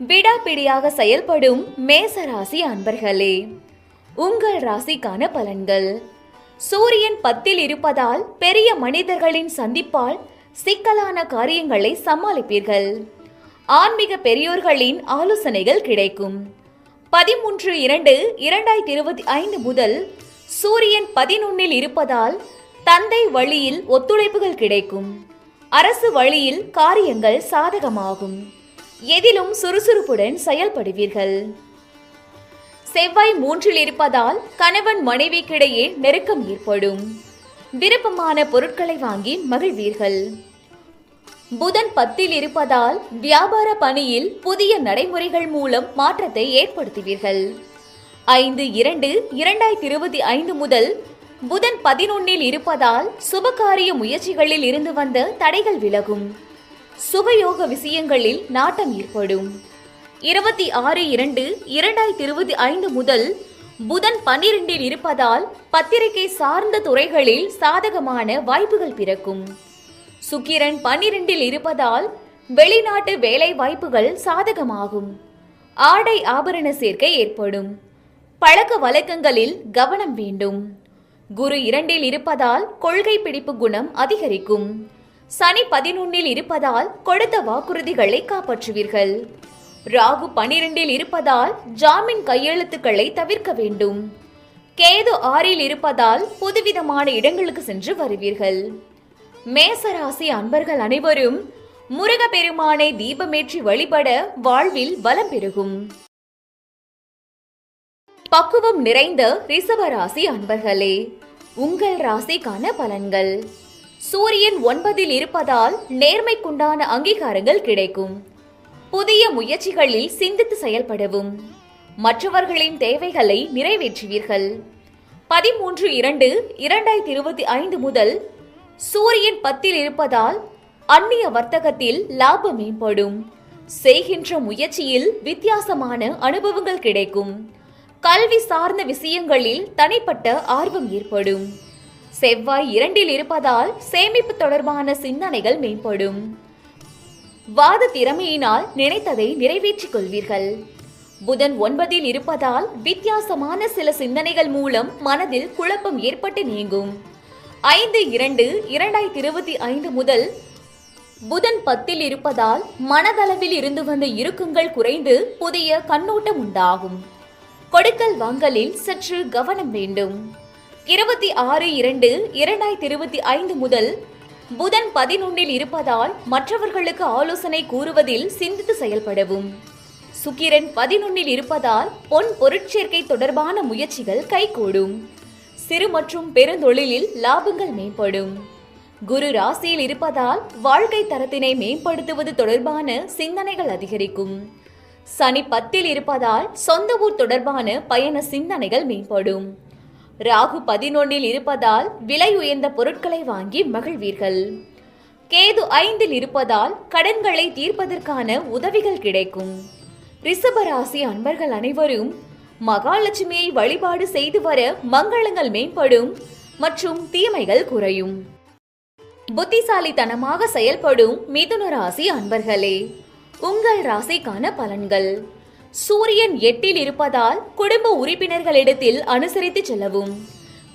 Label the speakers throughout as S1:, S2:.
S1: விடாப்பிடியாக செயல்படும் மேச ராசி அன்பர்களே உங்கள் ராசிக்கான பலன்கள். சூரியன் பத்தில் இருப்பதால் பெரிய மனிதர்களின் சந்திப்பால் சிக்கலான காரியங்களை சமாளிப்பீர்கள். ஆன்மீக பெரியோர்களின் ஆலோசனைகள் கிடைக்கும். பதிமூன்று இரண்டு இரண்டாயிரத்தி இருபத்தி ஐந்து முதல் சூரியன் பதினொன்னில் இருப்பதால் தந்தை வழியில் ஒத்துழைப்புகள் கிடைக்கும். அரசு வழியில் காரியங்கள் சாதகமாகும். எதிலும் சுறுசுறுப்புடன் செயல்படுவீர்கள். செவ்வாய் மூன்றில் இருப்பதால் கணவன் மனைவிக்கிடையே நெருக்கம் ஏற்படும். விருப்பமான பொருட்களை வாங்கி மகிழ்வீர்கள். புதன் பத்தில் இருப்பதால் வியாபார பணியில் புதிய நடைமுறைகள் மூலம் மாற்றத்தை ஏற்படுத்துவீர்கள். ஐந்து இரண்டு இரண்டாயிரத்தி இருபத்தி ஐந்து முதல் புதன் பதினொன்னில் இருப்பதால் சுபகாரிய முயற்சிகளில் இருந்து வந்த தடைகள் விலகும். சுபயோக விஷயங்களில் நாட்டம் ஏற்படும். இருபத்தி ஆறு இரண்டு இரண்டாயிரத்தி இருபத்தி ஐந்து முதல் புதன் பன்னிரெண்டில் இருப்பதால் பத்திரிகை சார்ந்த துறைகளில் சாதகமான வாய்ப்புகள் பிறக்கும். சுக்கிரன் பன்னிரெண்டில் இருப்பதால் வெளிநாட்டு வேலை வாய்ப்புகள் சாதகமாகும். ஆடை ஆபரண சேர்க்கை ஏற்படும். பழக்க வழக்கங்களில் கவனம் வேண்டும். குரு இரண்டில் இருப்பதால் கொள்கை பிடிப்பு குணம் அதிகரிக்கும். சனி பதினொன்னில் இருப்பதால் கொடுத்த வாக்குறுதிகளை காப்பாற்றுவீர்கள். ராகு பனிரெண்டில் இருப்பதால் ஜாமீன் கையெழுத்துக்களை தவிர்க்க வேண்டும். கேது ஆறில் இருப்பதால் புதுவிதமான இடங்களுக்கு சென்று வருவீர்கள். மேசராசி அன்பர்கள் அனைவரும் முருகப்பெருமானை தீபமேற்றி வழிபட வாழ்வில் வலம் பெருகும். பக்குவம் நிறைந்த ரிஷபராசி அன்பர்களே உங்கள் ராசிக்கான பலன்கள். சூரியன் ஒன்பதில் இருப்பதால் நேர்மைக்குண்டான அங்கீகாரங்கள் கிடைக்கும். புதிய முயற்சிகளில் சிந்தித்து செயல்படவும். மற்றவர்களின் தேவைகளை நிறைவேற்றுவீர்கள். பதிமூன்று இரண்டு இரண்டாயிரத்தி இருபத்தி ஐந்து முதல் சூரியன் பத்தில் இருப்பதால் அந்நிய வர்த்தகத்தில் லாபம் மேம்படும். செய்கின்ற முயற்சியில் வித்தியாசமான அனுபவங்கள் கிடைக்கும். கல்வி சார்ந்த விஷயங்களில் தனிப்பட்ட ஆர்வம் ஏற்படும். செவ்வாய் இரண்டில் இருப்பதால் சேமிப்பு தொடர்பான சிந்தனைகள் மேம்படும். வாத திறமையினால் நினைத்ததை நிறைவேற்றிக் கொள்வீர்கள். புதன் ஒன்பதில் இருப்பதால் வித்தியாசமான சில சிந்தனைகள் மூலம் மனதில் குழப்பம் ஏற்பட்டு நீங்கும். ஐந்து இரண்டு இரண்டாயிரத்தி இருபத்தி ஐந்து முதல் புதன் பத்தில் இருப்பதால் மனதளவில் இருந்து வந்த இறுக்கங்கள் குறைந்து புதிய கண்ணோட்டம் உண்டாகும். கொடுக்கல் வாங்கலில் சற்று கவனம் வேண்டும். இருபத்தி ஆறு இரண்டு இரண்டாயிரத்தி இருபத்தி ஐந்து முதல் புதன் பதினொன்னில் இருப்பதால் மற்றவர்களுக்கு ஆலோசனை கூறுவதில் சிந்தித்து செயல்படவும். சுக்கிரன் பதினொன்னில் இருப்பதால் பொன் பொருட்சேர்க்கை தொடர்பான முயற்சிகள் கைகூடும். சிறு மற்றும் பெருந்தொழிலில் லாபங்கள் மேம்படும். குரு ராசியில் இருப்பதால் வாழ்க்கை தரத்தினை மேம்படுத்துவது தொடர்பான சிந்தனைகள் அதிகரிக்கும். சனி பத்தில் இருப்பதால் சொந்த ஊர் தொடர்பான பயண சிந்தனைகள் மேம்படும். ராகு பதினொன்னில் இருப்பதால் விலை உயர்ந்த பொருட்களை வாங்கி மகிழ்வீர்கள். கேது ஐந்தில் இருப்பதால் கடன்களை தீர்ப்பதற்கான உதவிகள் கிடைக்கும். ரிஷபராசி அன்பர்கள் அனைவரும் மகாலட்சுமியை வழிபாடு செய்து வர மங்களங்கள் மேம்படும் மற்றும் தீமைகள் குறையும். புத்திசாலித்தனமாக செயல்படும் மிதுன ராசி அன்பர்களே உங்கள் ராசிக்கான பலன்கள். சூரியன் எட்டில் இருப்பதால் குடும்ப உறுப்பினர்களிடத்தில் அனுசரித்து செல்லவும்.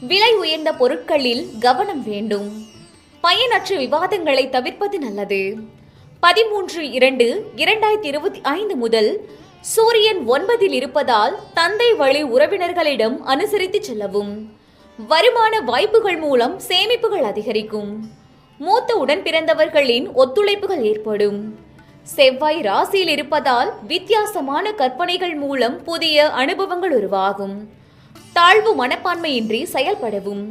S1: விலை உயர்ந்த பொருட்களில் கவனம் வேண்டும். பயனற்ற விவாதங்களை தவிர்ப்பது நல்லது. பதிமூன்று இரண்டு இரண்டாயிரத்தி இருபத்தி ஐந்து முதல் சூரியன் ஒன்பதில் இருப்பதால் தந்தை வழி உறவினர்களிடம் அனுசரித்து செல்லவும். வருமான வாய்ப்புகள் மூலம் சேமிப்புகள் அதிகரிக்கும். மூத்த உடன் பிறந்தவர்களின் ஒத்துழைப்புகள் ஏற்படும். செவ்வாய் ராசியில் இருப்பதால் வித்தியாசமான கற்பனைகள் மூலம் புதிய அனுபவங்கள் உருவாகும். தாழ்வு மனப்பான்மையின்றி செயல்படவும்.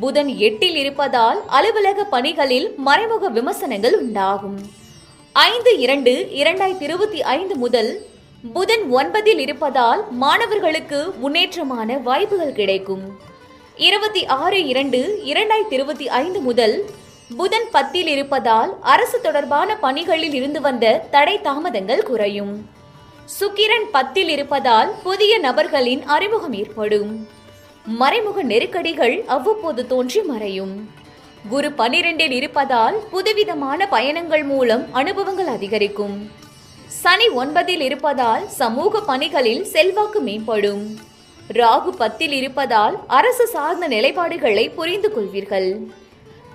S1: புதன் எட்டில் இருப்பதால் அலுவலக பணிகளில் மறைமுக விமர்சனங்கள் உண்டாகும். ஐந்து இரண்டு இரண்டாயிரத்தி இருபத்தி ஐந்து முதல் புதன் ஒன்பதில் இருப்பதால் மாணவர்களுக்கு முன்னேற்றமான வாய்ப்புகள் கிடைக்கும். இருபத்தி ஆறு இரண்டு இரண்டாயிரத்தி இருபத்தி ஐந்து முதல் புதன் பத்தில் இருப்பதால் அரசு தொடர்பான பணிகளில் இருந்து வந்த தடை தாமதங்கள் குறையும். சுக்கிரன் பத்தில் இருப்பதால் புதிய நபர்களின் அறிமுகம் ஏற்படும். மறைமுக நெருக்கடிகள் அவ்வப்போது தோன்றி மறையும். குரு பனிரெண்டில் இருப்பதால் புதுவிதமான பயணங்கள் மூலம் அனுபவங்கள் அதிகரிக்கும். சனி ஒன்பதில் இருப்பதால் சமூக பணிகளில் செல்வாக்கு மேம்படும். ராகு பத்தில் இருப்பதால் அரசு சார்ந்த நிலைப்பாடுகளை புரிந்து கொள்வீர்கள்.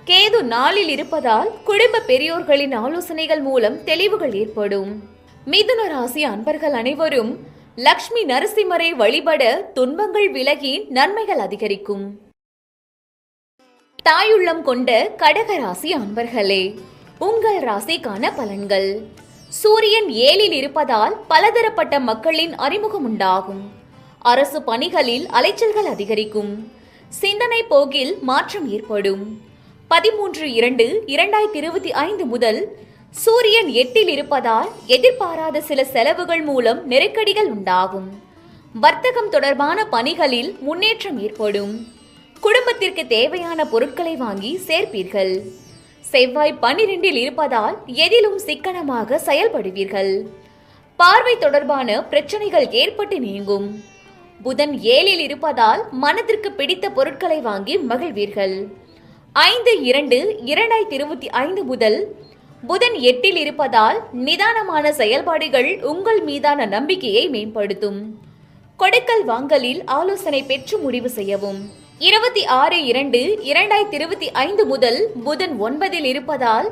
S1: கேது நாளில் இருப்பதால் குடும்ப பெரியோர்களின் ஆலோசனைகள் மூலம் தெளிவுகள் ஏற்படும். மிதுன ராசி அன்பர்கள் அனைவரும் லக்ஷ்மி நரசிம்மரை வழிபட துன்பங்கள் விலகி நன்மைகள் அதிகரிக்கும். தாயுள்ளம் கொண்ட கடக ராசி அன்பர்களே உங்கள் ராசிக்கான பலன்கள். சூரியன் ஏழில் இருப்பதால் பலதரப்பட்ட மக்களின் அறிமுகம் உண்டாகும். அரசு பணிகளில் அலைச்சல்கள் அதிகரிக்கும். சிந்தனை போக்கில் மாற்றம் ஏற்படும். பதிமூன்று இரண்டு இரண்டாயிரத்தி இருபத்தி ஐந்து முதல் சூரியன் எட்டில் இருப்பதால் எதிர்பாராத சில செலவுகள் மூலம் நெருக்கடிகள் உண்டாகும். வர்த்தகம் தொடர்பான பணிகளில் முன்னேற்றம் ஏற்படும். குடும்பத்திற்கு தேவையான பொருட்களை வாங்கி சேர்ப்பீர்கள். செவ்வாய் பனிரெண்டில் இருப்பதால் எதிலும் சிக்கனமாக செயல்படுவீர்கள். பார்வை தொடர்பான பிரச்சனைகள் ஏற்பட்டு நீங்கும். புதன் ஏழில் இருப்பதால் மனதிற்கு பிடித்த பொருட்களை வாங்கி மகிழ்வீர்கள். ஐந்து இரண்டு இரண்டாயிரத்தி இருபத்தி ஐந்து முதல் புதன் எட்டில் இருப்பதால் நிதானமான செயல்பாடுகள் உங்கள் மீதான நம்பிக்கையை மேம்படுத்தும். கொடுக்கல் வாங்கலில் ஆலோசனை பெற்று முடிவு செய்யவும். இருபத்தி ஆறு இரண்டு இரண்டாயிரத்தி இருபத்தி ஐந்து முதல் புதன் ஒன்பதில் இருப்பதால்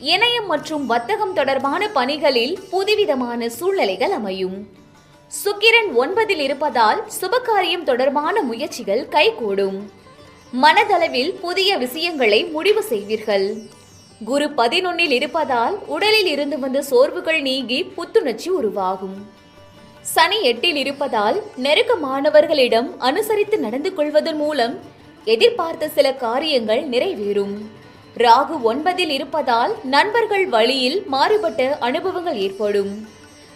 S1: இணையம் மற்றும் வர்த்தகம் தொடர்பான பணிகளில் புதுவிதமான சூழ்நிலைகள் அமையும். சுக்கிரன் ஒன்பதில் இருப்பதால் சுபகாரியம் தொடர்பான முயற்சிகள் கைகூடும். மனதளவில் புதிய விஷயங்களை முடிவு செய்வீர்கள். குரு பதினொன்னில் இருப்பதால் உடலில் இருந்து வந்த சோர்வுகள் நீங்கி புத்துணர்ச்சி உருவாகும். சனி எட்டில் இருப்பதால் நெருக்கமானவர்களிடம் அனுசரித்து நடந்து கொள்வதன் மூலம் எதிர்பார்த்த சில காரியங்கள் நிறைவேறும். ராகு ஒன்பதில் இருப்பதால் நண்பர்கள் வழியில் மாறுபட்ட அனுபவங்கள் ஏற்படும்.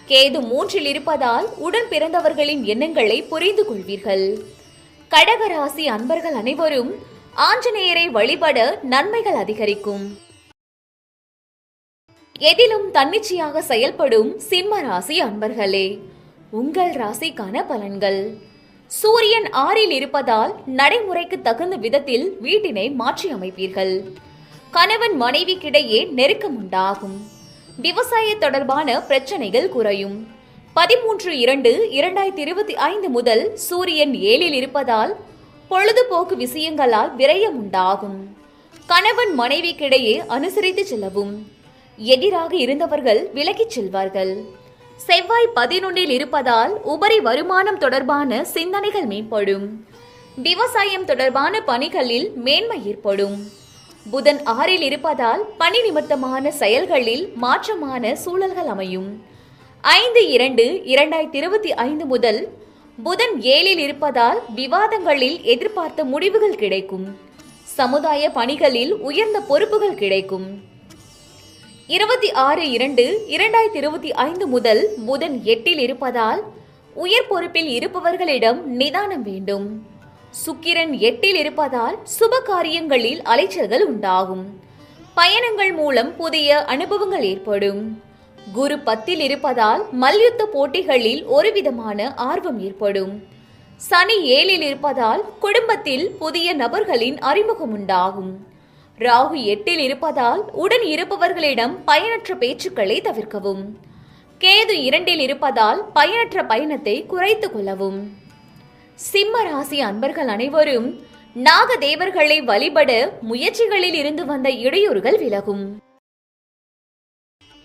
S1: கேது மூன்றில் இருப்பதால் உடன் பிறந்தவர்களின் எண்ணங்களை புரிந்து கொள்வீர்கள். கடகராசி அன்பர்கள் அனைவரும் ஆஞ்சநேயரை வழிபட நன்மைகள் அதிகரிக்கும். எதிலும் தன்னிச்சையாக செயல்படும் சிம்ம ராசி அன்பர்களே உங்கள் ராசிக்கான பலன்கள். சூரியன் ஆறில் இருப்பதால் நடைமுறைக்கு தகுந்த விதத்தில் வீட்டினை மாற்றி அமைப்பீர்கள். கணவன் மனைவிக்கிடையே நெருக்கம் உண்டாகும். விவசாய தொடர்பான பிரச்சனைகள் குறையும். பதிமூன்று இரண்டு இரண்டாயிரத்தி இருபத்தி ஐந்து முதல் சூரியன் ஏழில் இருப்பதால் பொழுதுபோக்கு விஷயங்களால் விரயம் உண்டாகும். கணவன் மனைவிக்கிடையே அனுசரித்து செல்லவும். எதிராக இருந்தவர்கள் விலகிச் செல்வார்கள். செவ்வாய் பதினொன்றில் இருப்பதால் உபரி வருமானம் தொடர்பான சிந்தனைகள் மேம்படும். விவசாயம் தொடர்பான பணிகளில் மேன்மை ஏற்படும். புதன் ஆறில் இருப்பதால் பணி நிமித்தமான செயல்களில் மாற்றமான சூழல்கள் அமையும். ஐந்து இரண்டு இரண்டாயிரத்தி இருபத்தி ஐந்து முதல் புதன் ஏழில் இருப்பதால் விவாதங்களில் எதிர்பார்த்த முடிவுகள் கிடைக்கும். சமுதாய பணிகளில் உயர்ந்த பொறுப்புகள் கிடைக்கும். இருபத்தி ஆறு இரண்டு இரண்டாயிரத்தி இருபத்தி ஐந்து முதல் புதன் எட்டில் இருப்பதால் உயர் பொறுப்பில் இருப்பவர்களிடம் நிதானம் வேண்டும். சுக்கிரன் எட்டில் இருப்பதால் சுப காரியங்களில் அலைச்சல்கள் உண்டாகும். பயணங்கள் மூலம் புதிய அனுபவங்கள் ஏற்படும். குரு பத்தில் இருப்பதால் மல்யுத்த போட்டிகளில் ஒருவிதமான ஆர்வம் ஏற்படும். சனி ஏழில் இருப்பதால் குடும்பத்தில் புதிய நபர்களின் அறிமுகம் உண்டாகும். ராகு எட்டில் இருப்பதால் உடன் இருப்பவர்களிடம் பயனற்ற பேச்சுக்களை தவிர்க்கவும். கேது இரண்டில் இருப்பதால் பயனற்ற பயணத்தை குறைத்துக் கொள்ளவும். சிம்ம ராசி அன்பர்கள் அனைவரும் நாகதேவர்களை வழிபட முயற்சிகளில் இருந்து வந்த இடையூறுகள் விலகும்.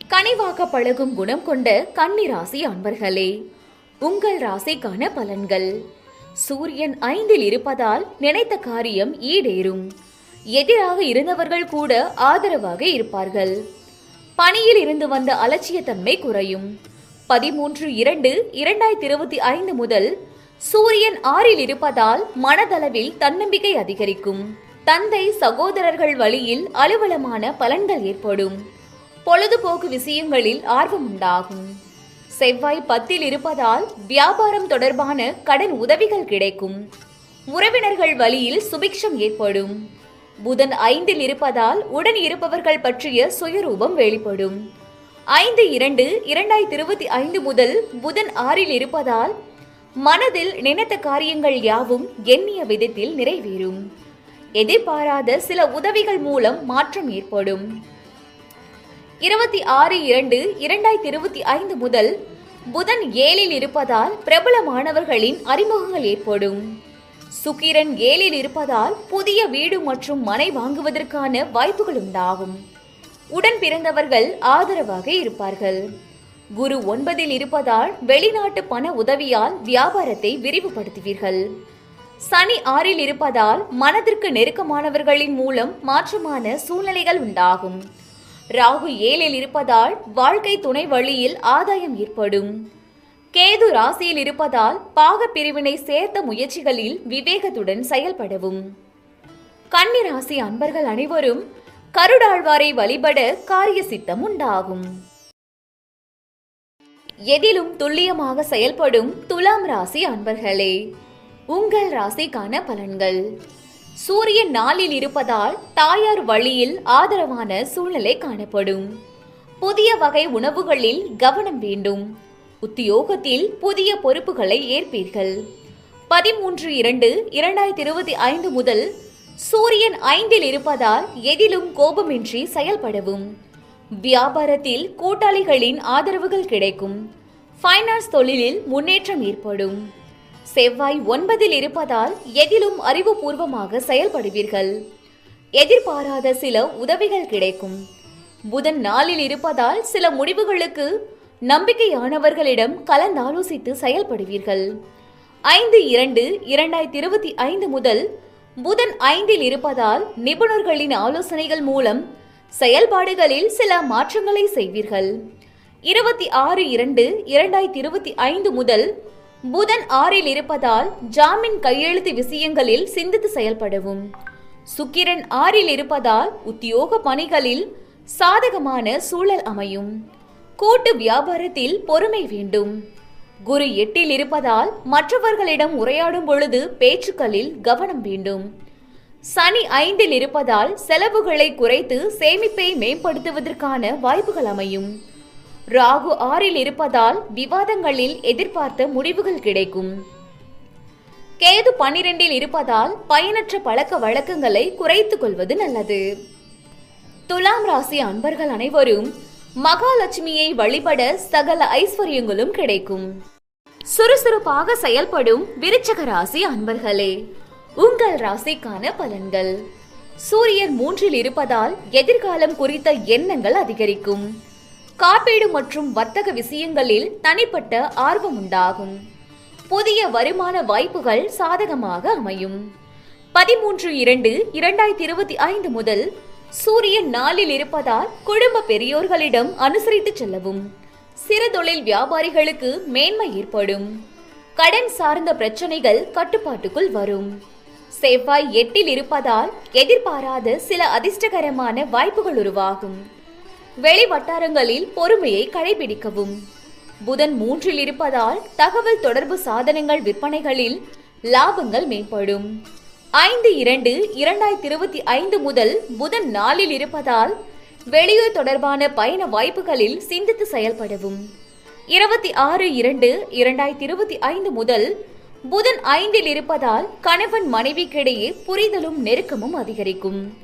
S1: கனிவாக பழகும் குணம் கொண்ட கன்னி ராசி அன்பர்களே உங்கள் ராசிக்கான பலன்கள். சூரியன் ஐந்தில் இருப்பதால் நினைத்த காரியம் ஈடேறும். எதிராக இருந்தவர்கள் கூட ஆதரவாக இருப்பார்கள். பணியில் இருந்து வந்த அலட்சியத்தன்மை குறையும். பதிமூன்று இரண்டு இரண்டாயிரத்தி இருபத்தி ஐந்து முதல் சூரியன் ஆறில் இருப்பதால் மனதளவில் தன்னம்பிக்கை அதிகரிக்கும். தந்தை சகோதரர்கள் வழியில் அலுவலமான பலன்கள் ஏற்படும். பொழுதுபோக்கு விஷயங்களில் ஆர்வம் உண்டாகும் செவ்வாய் பத்தில் இருப்பதால் வியாபாரம் தொடர்பான கடன் உதவிகள் கிடைக்கும். உறவினர்கள் வழியில் சுபிக்ஷம் ஏற்படும். புதன் ஐந்தில் இருப்பதால் உடன் இருப்பவர்கள் பற்றிய சுயரூபம் வெளிப்படும். ஐந்து இரண்டு இரண்டாயிரத்தி இருபத்தி ஐந்து முதல் புதன் ஆறில் இருப்பதால் மனதில் நினைத்த காரியங்கள் யாவும் எண்ணிய விதத்தில் நிறைவேறும். எதிர்பாராத சில உதவிகள் மூலம் மாற்றம் ஏற்படும். இருபத்தி ஆறு இரண்டு இரண்டாயிரத்தி இருபத்தி ஐந்து முதல் புதன் ஏழில் இருப்பதால் பிரபல மாணவர்களின் அறிமுகங்கள் ஏற்படும். சுக்கிரன் ஏழில் இருப்பதால் புதிய வீடு மற்றும் மனை வாங்குவதற்கான வாய்ப்புகள் உண்டாகும். உடன் பிறந்தவர்கள் ஆதரவாக இருப்பார்கள். குரு ஒன்பதில் இருப்பதால் வெளிநாட்டு பண உதவியால் வியாபாரத்தை விரிவுபடுத்துவீர்கள். சனி ஆறில் இருப்பதால் மனதிற்கு நெருக்கமானவர்களின் மூலம் மாற்றமான சூழ்நிலைகள் உண்டாகும். ராகு ஏழில் இருப்பதால் வாழ்க்கை துணை வழியில் ஆதாயம் ஏற்படும். கேது ராசியில் இருப்பதால் பாக பிரிவினை சேர்த்த முயற்சிகளில் விவேகத்துடன் செயல்படவும். கன்னி ராசி அன்பர்கள் அனைவரும் கருடாழ்வாரை வழிபட காரிய சித்தம் உண்டாகும். எதிலும் துல்லியமாக செயல்படும் துலாம் ராசி அன்பர்களே உங்கள் ராசிக்கான பலன்கள். சூரியன் நாளில் இருப்பதால் தாயார் வழியில் ஆதரவான சூழ்நிலை காணப்படும். புதிய வகை உணவுகளில் கவனம் வேண்டும். உத்தியோகத்தில் புதிய பொறுப்புகளை ஏற்பீர்கள். பதிமூன்று இரண்டு இரண்டாயிரத்தி இருபத்தி ஐந்து முதல் சூரியன் ஐந்தில் இருப்பதால் எதிலும் கோபமின்றி செயல்படவும். வியாபாரத்தில் கூட்டாளிகளின் ஆதரவுகள் கிடைக்கும். ஃபைனான்ஸ் தொழிலில் முன்னேற்றம் ஏற்படும். செவ்வாய் ஒன்பதில் இருப்பதால் எதிலும் அறிவுபூர்வமாக செயல்படுவீர்கள். எதிர்பாராத சில உதவிகள் கிடைக்கும். புதன் நாளில் இருப்பதால் சில முடிவுகளுக்கு நம்பிக்கையானவர்களிடம் கலந்தாலோசித்து செயல்படுவீர்கள். ஐந்து இரண்டு இரண்டாயிரத்தி இருபத்தி ஐந்து முதல் புதன் ஐந்தில் இருப்பதால் நிபுணர்களின் ஆலோசனைகள் மூலம் செயல்பாடுகளில் சில மாற்றங்களை செய்வீர்கள். இருபத்தி ஆறு இரண்டு இரண்டாயிரத்தி இருபத்தி ஐந்து முதல் புதன் ஆறில் இருப்பதால் ஜாமீன் கையெழுத்து விஷயங்களில் சிந்தித்து செயல்படவும். சுக்கிரன் ஆறில் இருப்பதால் உத்தியோக பணிகளில் சாதகமான சூழல் அமையும். கூட்டு வியாபாரத்தில் பொறுமை வேண்டும். குரு எட்டில் இருப்பதால் மற்றவர்களிடம் உரையாடும் பொழுது பேச்சுக்களில் கவனம் வேண்டும். சனி ஐந்தில் இருப்பதால் செலவுகளை குறைத்து சேமிப்பை மேம்படுத்துவதற்கான வாய்ப்புகள் அமையும். ராகு ஆறில் இருப்பதால் விவாதங்களில் எதிர்பார்த்த முடிவுகள் கிடைக்கும். கேது பன்னிரெண்டில் இருப்பதால் பயனற்ற பழக்க வழக்கங்களை குறைத்துக் கொள்வது நல்லது. துலாம் ராசி அன்பர்கள் அனைவரும் மகாலட்சுமியை வழிபட சகல ஐஸ்வர்யங்களும் கிடைக்கும். சுறுசுறுப்பாக செயல்படும் விருச்சக ராசி அன்பர்களே உங்கள் ராசிக்கான பலன்கள். சூரியன் மூன்றில் இருப்பதால் எதிர்காலம் குறித்த எண்ணங்கள் அதிகரிக்கும். காப்பீடு மற்றும் வர்த்தக விஷயங்களில் தனிப்பட்ட ஆர்வம் உண்டாகும் புதிய வருமான வாய்ப்புகள் சாதகமாக அமையும். பதிமூன்று இரண்டு இரண்டாயிரத்தி இருபத்தி ஐந்து முதல் சூரியன் நாளில் இருப்பதால் குடும்ப பெரியோர்களிடம் அனுசரித்து செல்லவும். சிறு தொழில் வியாபாரிகளுக்கு மேன்மை ஏற்படும். கடன் சார்ந்த பிரச்சனைகள் கட்டுப்பாட்டுக்குள் வரும். செவ்வாய் எட்டில் இருப்பதால் எதிர்பாராத சில அதிர்ஷ்டகரமான வாய்ப்புகள் உருவாகும். வெளி வட்டாரங்களில் பொறுமையை கடைபிடிக்கவும். புதன் மூன்றில் இருப்பதால் தகவல் தொடர்பு சாதனங்கள் விற்பனைகளில் லாபங்கள் மேம்படும். ஐந்து இரண்டு இரண்டாயிரத்தி இருபத்தி ஐந்து முதல் புதன் நாளில் இருப்பதால் வெளியூர் தொடர்பான பயண வாய்ப்புகளில் சிந்தித்து செயல்படவும். இருபத்தி ஆறு இரண்டு இரண்டாயிரத்தி இருபத்தி ஐந்து முதல் புதன் ஐந்தில் இருப்பதால் கணவன் மனைவிக்கிடையே புரிதலும் நெருக்கமும் அதிகரிக்கும்.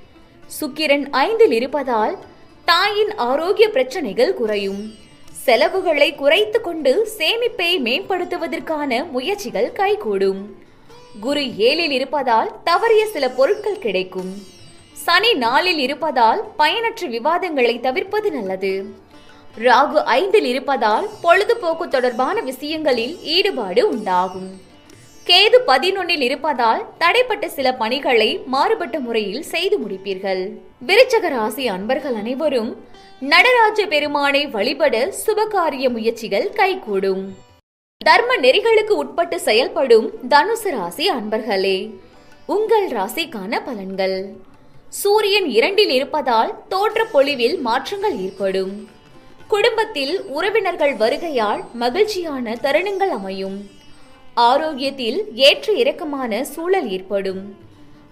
S1: சுக்கிரன் ஐந்தில் இருப்பதால் தாயின் ஆரோக்கிய பிரச்சனைகள் குறையும். செலவுகளை குறைத்து கொண்டு சேமிப்பை மேம்படுத்துவதற்கான முயற்சிகள் கைகூடும். குரு ஏழில் இருப்பதால் தவறிய சில பொருட்கள் கிடைக்கும். சனி நாளில் இருப்பதால் பயனற்ற விவாதங்களை தவிர்ப்பது நல்லது. ராகு ஐந்தில் இருப்பதால் பொழுதுபோக்கு தொடர்பான விஷயங்களில் ஈடுபாடு உண்டாகும். கேது பதினொன்னில் இருப்பதால் தடைப்பட்ட சில பணிகளை மாறுபட்ட முறையில் செய்து முடிப்பீர்கள். விருச்சக ராசி அன்பர்கள் அனைவரும் நடராஜ பெருமானை வழிபட சுபகாரிய முயற்சிகள் கைகூடும். தர்ம நெறிகளுக்கு உட்பட்டு செயல்படும் தனுசு ராசி அன்பர்களே உங்கள் ராசிக்கான பலன்கள். சூரியன் இரண்டில் இருப்பதால் தோற்ற பொழிவில் மாற்றங்கள் ஏற்படும். குடும்பத்தில் உறவினர்கள் வருகையால் மகிழ்ச்சியான தருணங்கள் அமையும். ஆரோக்கியத்தில் ஏற்ற இறக்கமான சூழல் ஏற்படும்.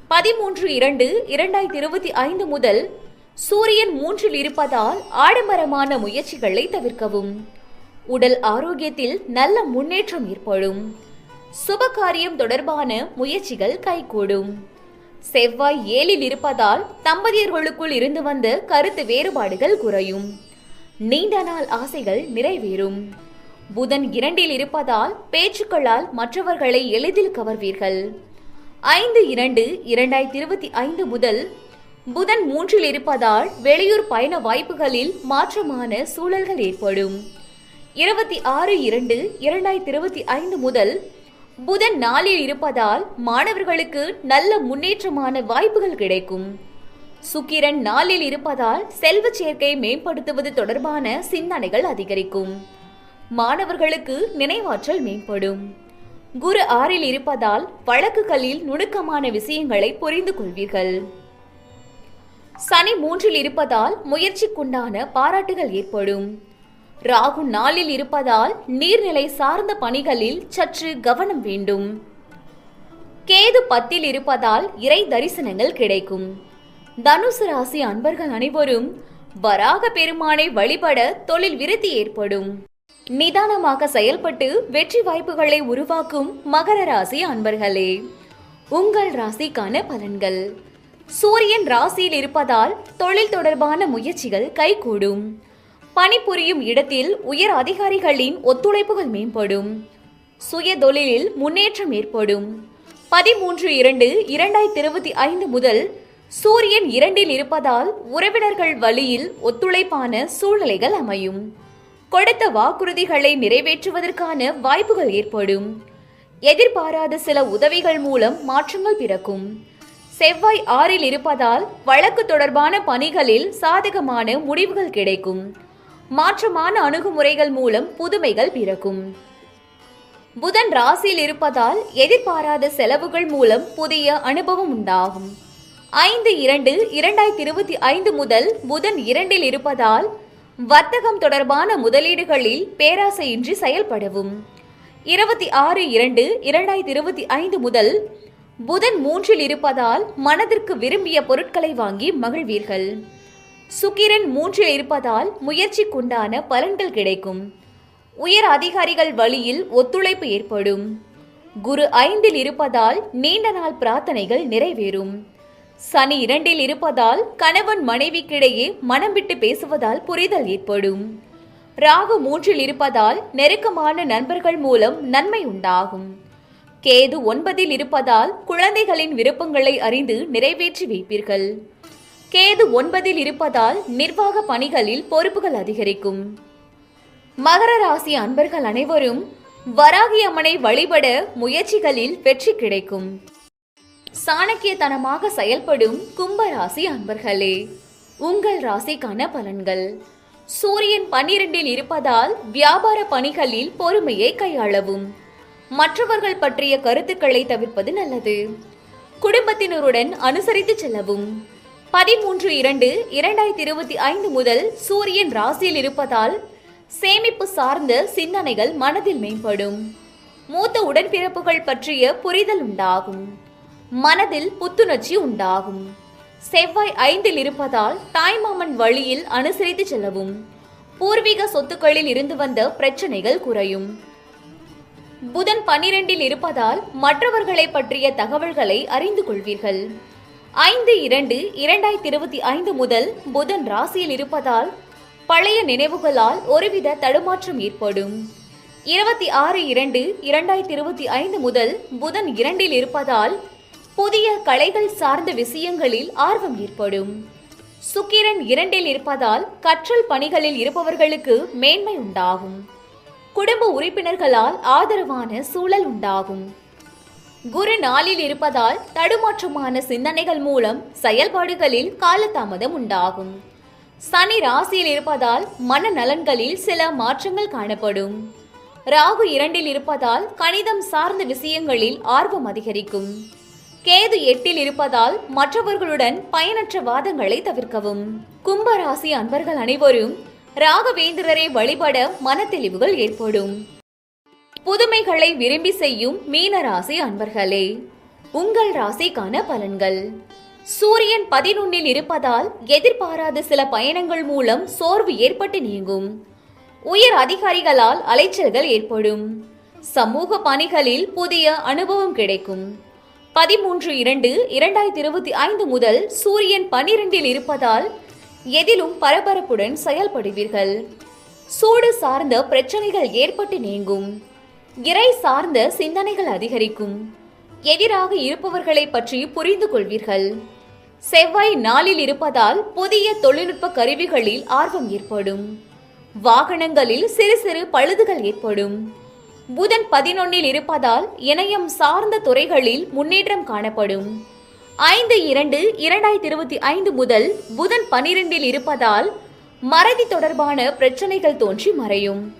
S1: பதிமூன்று இரண்டு இரண்டாயிரத்தி இருபத்தி ஐந்து முதல் சூரியன் மூன்றில் இருப்பதால் ஆடம்பரமான முயற்சிகளை தவிர்க்கவும். உடல் ஆரோக்கியத்தில் நல்ல முன்னேற்றம் ஏற்படும். சுபகாரியம் தொடர்பான முயற்சிகள் கைகூடும். செவ்வாய் ஏழில் இருப்பதால் தம்பதியர்களுக்குள் இருந்து வந்த கருத்து வேறுபாடுகள் குறையும். நீண்ட நாள் ஆசைகள் நிறைவேறும். புதன் இரண்டில் இருப்பதால் பேச்சுக்களால் மற்றவர்களை எளிதில் கவர்வீர்கள். ஐந்து இரண்டு இரண்டாயிரத்தி இருபத்தி ஐந்து முதல் புதன் மூன்றில் இருப்பதால் வெளியூர் பயண வாய்ப்புகளில் மாற்றமான சூழல்கள் ஏற்படும். இருபத்தி ஆறு இரண்டு இரண்டாயிரத்தி இருபத்தி ஐந்து முதல் புதன் நாளில் இருப்பதால் மாணவர்களுக்கு நல்ல முன்னேற்றமான வாய்ப்புகள் கிடைக்கும். சுக்கிரன் நாளில் இருப்பதால் செல்வ சேர்க்கை மேம்படுத்துவது தொடர்பான சிந்தனைகள் அதிகரிக்கும். மாணவர்களுக்கு நினைவாற்றல் மேம்படும். குரு ஆறில் இருப்பதால் வழக்குகளில் நுணுக்கமான விஷயங்களை புரிந்து கொள்வீர்கள். சனி மூன்றில் இருப்பதால் முயற்சிக்குண்டான பாராட்டுகள் ஏற்படும். ராகு நாளில் இருப்பதால் நீர்நிலை சார்ந்த பணிகளில் சற்று கவனம் வேண்டும். கேது பத்தில் இருப்பதால் இறை தரிசனங்கள் கிடைக்கும். தனுசு ராசி அன்பர்கள் அனைவரும் வராக பெருமானை வழிபட தொழில் விருத்தி ஏற்படும். நிதானமாக செயல்பட்டு வெற்றி வாய்ப்புகளை உருவாக்கும் மகர ராசி அன்பர்களே. உங்கள் ராசிக்கான பலன்கள். சூரியன் ராசியில் இருப்பதால் தொழில் தொடர்பான முயற்சிகள் கைகூடும். பணிபுரியும் இடத்தில் உயர் அதிகாரிகளின் ஒத்துழைப்புகள் மேம்படும். சுய தொழிலில் முன்னேற்றம் ஏற்படும். பதிமூன்று இரண்டு இரண்டாயிரத்தி இருபத்தி ஐந்து முதல் சூரியன் இரண்டில் இருப்பதால் உறவினர்கள் வழியில் ஒத்துழைப்பான சூழ்நிலைகள் அமையும். கொடுத்த வாக்குறுதிகளை நிறைவேற்றுவதற்கான வாய்ப்புகள் ஏற்படும். எதிர்பாராத சில உதவிகள் மூலம் மாற்றங்கள் பிறக்கும். செவ்வாய் ஆறில் இருப்பதால் வழக்கு தொடர்பான பணிகளில் சாதகமான முடிவுகள் கிடைக்கும். மாற்றமான அணுகுமுறைகள் மூலம் புதுமைகள் பிறக்கும். புதன் ராசியில் இருப்பதால் எதிர்பாராத செலவுகள் மூலம் புதிய அனுபவம் உண்டாகும். ஐந்து இரண்டு இரண்டாயிரத்தி இருபத்தி ஐந்து முதல் புதன் இரண்டில் இருப்பதால் வர்த்தகம் தொடர்பான முதலீடுகளில் பேராசையின்றி செயல்படவும். இருபத்தி ஆறு இரண்டு இரண்டாயிரத்தி இருபத்தி ஐந்து முதல் புதன் மூன்றில் இருப்பதால் மனதிற்கு விரும்பிய பொருட்களை வாங்கி மகிழ்வீர்கள். சுக்கிரன் மூன்றில் இருப்பதால் முயற்சிக்குண்டான பலன்கள் கிடைக்கும். உயர் அதிகாரிகள் வழியில் ஒத்துழைப்பு ஏற்படும். குரு ஐந்தில் இருப்பதால் நீண்ட நாள் பிரார்த்தனைகள் நிறைவேறும். சனி இரண்டில் இருப்பதால் கணவன் மனைவிக்கிடையே மனம் விட்டு பேசுவதால் புரிதல் ஏற்படும். ராகு மூன்றில் இருப்பதால் நெருக்கமான நண்பர்கள் மூலம் நன்மை உண்டாகும். கேது ஒன்பதில் இருப்பதால் குழந்தைகளின் விருப்பங்களை அறிந்து நிறைவேற்றி வைப்பீர்கள். கேது ஒன்பதில் இருப்பதால் நிர்வாக பணிகளில் பொறுப்புகள் அதிகரிக்கும். மகர ராசி அன்பர்கள் அனைவரும் வராகி அம்மனை வழிபட முயற்சிகளில் வெற்றி கிடைக்கும். சாணக்கியத்தனமாக செயல்படும் கும்பராசி அன்பர்களே உங்கள் ராசிக்கான பலன்கள். சூரியன் பன்னிரண்டில் இருப்பதால் வியாபார பணிகளில் பொறுமையை கையாளவும். மற்றவர்கள் பற்றிய கருத்துக்களை தவிர்ப்பது நல்லது. குடும்பத்தினருடன் அனுசரித்து செல்லவும். பதிமூன்று இரண்டு இரண்டாயிரத்தி இருபத்தி ஐந்து முதல் சூரியன் ராசியில் இருப்பதால் சேமிப்பு சார்ந்த சிந்தனைகள் மனதில் மேம்படும். மூத்த உடன்பிறப்புகள் பற்றிய புரிதல் உண்டாகும். மனதில் புத்துணர்ச்சி உண்டாகும். செவ்வாய் ஐந்தில் இருப்பதால் தாய்மாமன் வழியில் அனுசரித்து செல்லவும். பூர்வீக சொத்துக்களில் இருந்து வந்த பிரச்சனைகள் குறையும். புதன் பனிரெண்டில் இருப்பதால் மற்றவர்களை பற்றிய தகவல்களை அறிந்து கொள்வீர்கள். ஐந்து இரண்டு இரண்டாயிரத்தி இருபத்தி ஐந்து முதல் புதன் ராசியில் இருப்பதால் பழைய நினைவுகளால் ஒருவித தடுமாற்றம் ஏற்படும். இருபத்தி ஆறு இரண்டு இரண்டாயிரத்தி இருபத்தி ஐந்து முதல் புதன் இரண்டில் இருப்பதால் புதிய கலைகள் சார்ந்த விஷயங்களில் ஆர்வம் ஏற்படும். சுக்கிரன் இரண்டில் இருப்பதால் கற்றல் பணிகளில் இருப்பவர்களுக்கு மேன்மை உண்டாகும். குடும்ப உறுப்பினர்களால் ஆதரவான சூழல் உண்டாகும். குரு நாளில் இருப்பதால் தடுமாற்றமான சிந்தனைகள் மூலம் செயல்பாடுகளில் காலதாமதம் உண்டாகும். சனி ராசியில் இருப்பதால் மன நலன்களில் சில மாற்றங்கள் காணப்படும். ராகு இரண்டில் இருப்பதால் கணிதம் சார்ந்த விஷயங்களில் ஆர்வம் அதிகரிக்கும். கேது எட்டில் இருப்பதால் மற்றவர்களுடன் பயனற்ற வாதங்களை தவிர்க்கவும். கும்பராசி அன்பர்கள் அனைவரும் ராகவேந்திரரை வழிபட மனத்தெளிவுகள் ஏற்படும். புதுமைகளை விரும்பி செய்யும் மீனராசி அன்பர்களே உங்கள் ராசிக்கான பலன்கள். சூரியன் பதினொன்னில் இருப்பதால் எதிர்பாராத சில பயணங்கள் மூலம் சோர்வு ஏற்பட்டு நீங்கும். உயர் அதிகாரிகளால் அலைச்சல்கள் ஏற்படும். சமூக பணிகளில் புதிய அனுபவம் கிடைக்கும். பதிமூன்று இரண்டு இரண்டாயிரத்தி இருபத்தி ஐந்து முதல் சூரியன் பனிரெண்டில் இருப்பதால் எதிலும் பரபரப்புடன் செயல்படுவீர்கள். சூடு சார்ந்த பிரச்சனைகள் ஏற்பட்டு நீங்கும். இறை சார்ந்த சிந்தனைகள் அதிகரிக்கும். எதிராக இருப்பவர்களை பற்றி புரிந்து கொள்வீர்கள். செவ்வாய் நாளில் இருப்பதால் புதிய தொழில்நுட்ப கருவிகளில் ஆர்வம் ஏற்படும். வாகனங்களில் சிறு சிறு பழுதுகள் ஏற்படும். புதன் பதினொன்னில் இருப்பதால் இணையம் சார்ந்த துறைகளில் முன்னேற்றம் காணப்படும். ஐந்து இரண்டு இரண்டாயிரத்தி இருபத்தி ஐந்து முதல் புதன் பனிரெண்டில் இருப்பதால் மறதி தொடர்பான பிரச்சனைகள் தோன்றி மறையும்.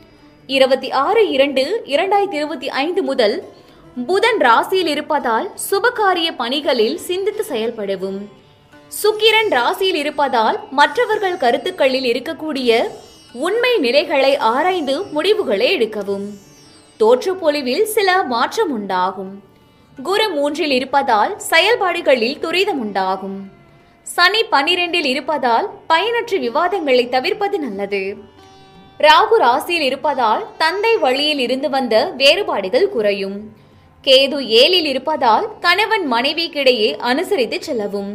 S1: இருபத்தி ஆறு இரண்டு இரண்டாயிரத்தி இருபத்தி ஐந்து முதல் புதன் ராசியில் இருப்பதால் சுபகாரிய பணிகளில் சிந்தித்து செயல்படவும். சுக்கிரன் ராசியில் இருப்பதால் மற்றவர்கள் கருத்துக்களில் இருக்கக்கூடிய உண்மை நிலைகளை ஆராய்ந்து முடிவுகளை எடுக்கவும். தோற்றப்பொழிவில் சில மாற்றம் உண்டாகும் குரு மூன்றில் இருப்பதால் செயல்பாடுகளில் துரிதம் உண்டாகும் சனி பனிரெண்டில் இருப்பதால் பயனற்ற விவாதங்களை தவிர்ப்பது நல்லது. ராகு ராசியில் இருப்பதால் தந்தை வழியில் இருந்து வந்த வேறுபாடுகள் குறையும். கேது ஏழில் இருப்பதால் கணவன் மனைவிக்கிடையே அனுசரித்து செல்லவும்.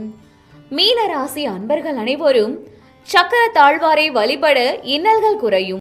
S1: மீன ராசி அன்பர்கள் அனைவரும் சக்கர தாழ்வாரை வழிபட இன்னல்கள் குறையும்.